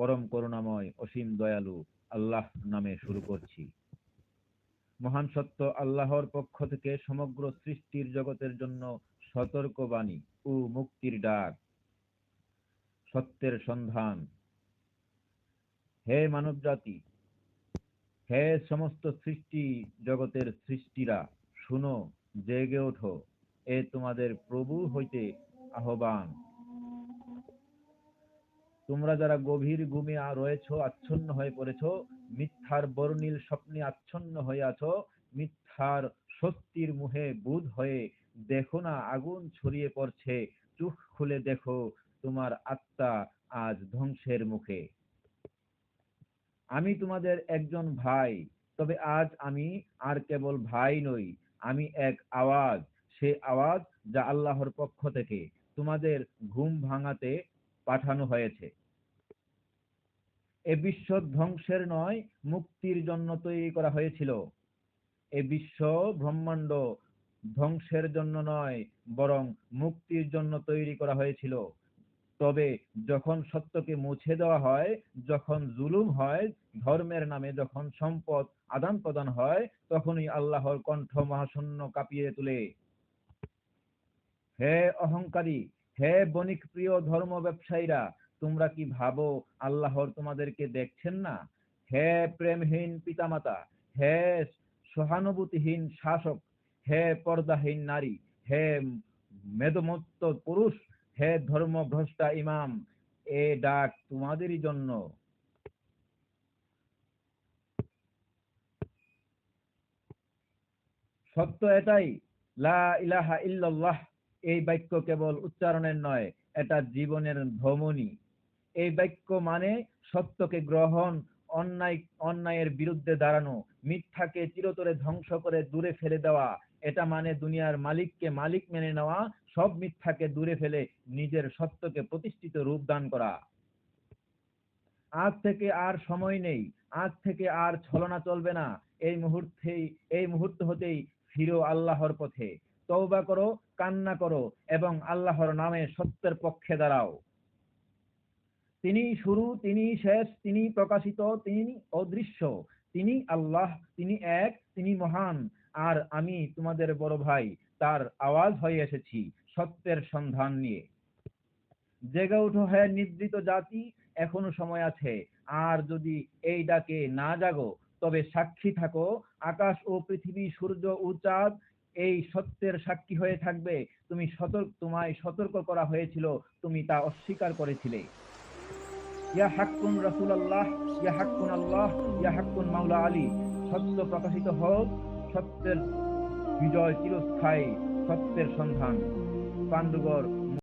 পরম করুণাময়, অসীম দয়ালু আল্লাহ নামে শুরু করছি। মহান সত্য আল্লাহর পক্ষ থেকে সমগ্র সৃষ্টির জগতের জন্য সতর্কবাণী ও মুক্তির ডাক। সত্যের সন্ধান। হে মানব জাতি হে সমস্ত সৃষ্টি জগতের সৃষ্টিরা, শুনো, জেগে ওঠো, এ তোমাদের প্রভু হইতে আহ্বান। তোমরা যারা গভীর ঘুমে রয়েছ, আচ্ছন্ন হয়ে পড়েছ, মিথ্যার বর্ণিল স্বপ্নে আচ্ছন্ন হয়ে আছো, মিথ্যার স্বস্তির মুহে বুধ হয়ে দেখো না, আগুন ছড়িয়ে পড়ছে, চোখ খুলে দেখো তোমার আত্মা আজ ধ্বংসের মুখে। আমি তোমাদের একজন ভাই, তবে আজ আমি আর কেবল ভাই নই, আমি এক আওয়াজ, সে আওয়াজ যা আল্লাহর পক্ষ থেকে। তোমাদের ঘুম ভাঙাতে পাঠানো হয়েছে। এ বিশ্ব ধ্বংসের নয়, মুক্তির জন্য তৈরি করা হয়েছিল। এ বিশ্ব ব্রহ্মাণ্ড ধ্বংসের জন্য নয়, বরং মুক্তির জন্য তৈরি করা হয়েছিল। তবে যখন সত্যকে মুছে দেওয়া হয়, যখন জুলুম হয়, ধর্মের নামে যখন সম্পদ আদান প্রদান হয়, তখনই আল্লাহর কণ্ঠ মহাশূন্য কাঁপিয়ে তোলে। হে অহংকারী হে বণিক প্রিয় ধর্ম ব্যবসায়ীরা, তোমরা কি ভাবো আল্লাহর তোমাদেরকে দেখছেন না? হে প্রেমহীন পিতামাতা, হে সহানুভূতিহীন শাসক, হে পর্দাহীন নারী, হে মেদমত্ত পুরুষ, হে ধর্মভ্রষ্টা ইমাম, এ ডাক তোমাদেরই জন্য। সত্য এটাই, লা ইলাহা ইল্লাল্লাহ। এই বাক্য কেবল উচ্চারণের নয়, এটা জীবনের ধমনী। এই বাক্য মানে সত্যকে গ্রহণ, অন্যায়, অন্যায়ের বিরুদ্ধে দাঁড়ানো, মিথ্যাকে চিরতরে ধ্বংস করে দূরে ফেলে দেওয়া। এটা মানে দুনিয়ার মালিককে মালিক মেনে নেওয়া, সব মিথ্যাকে দূরে ফেলে নিজের সত্যকে প্রতিষ্ঠিত রূপ দান করা। আজ থেকে আর সময় নেই, আজ থেকে আর ছলনা চলবে না। এই মুহূর্তেই এই মুহূর্ত হতেই ফিরো আল্লাহর পথে। তওবা করো, কান্না করো এবং আল্লাহর নামে সত্যের পক্ষে দাঁড়াও। তিনি শুরু, তিনি শেষ, তিনি প্রকাশিত, তিনি অদৃশ্য, তিনি আল্লাহ, তিনি এক, তিনি মহান। আর আমি তোমাদের বড় ভাই, তার আওয়াজ হয়ে এসেছি সত্যের সন্ধান নিয়ে। জেগে উঠো হে নিদ্রিত জাতি, এখনও সময় আছে। আর যদি এই ডাকে না জাগো, তবে সাক্ষী থাকো, আকাশ ও পৃথিবী, সূর্য ও চাঁদ এই সত্যের সাক্ষী হয়ে থাকবে। তুমি সতর্ক তোমায় সতর্ক করা হয়েছিল, তুমি তা অস্বীকার করেছিলে। ইয়া হাক্কুন রাসূলুল্লাহ, ইয়া হাক্কুন আল্লাহ, ইয়া হাক্কুন মাওলা আলী। সত্য প্রকাশিত হোক, সত্যের বিজয় চিরস্থায়ী, সত্যের সন্ধান। পাণ্ডুগড়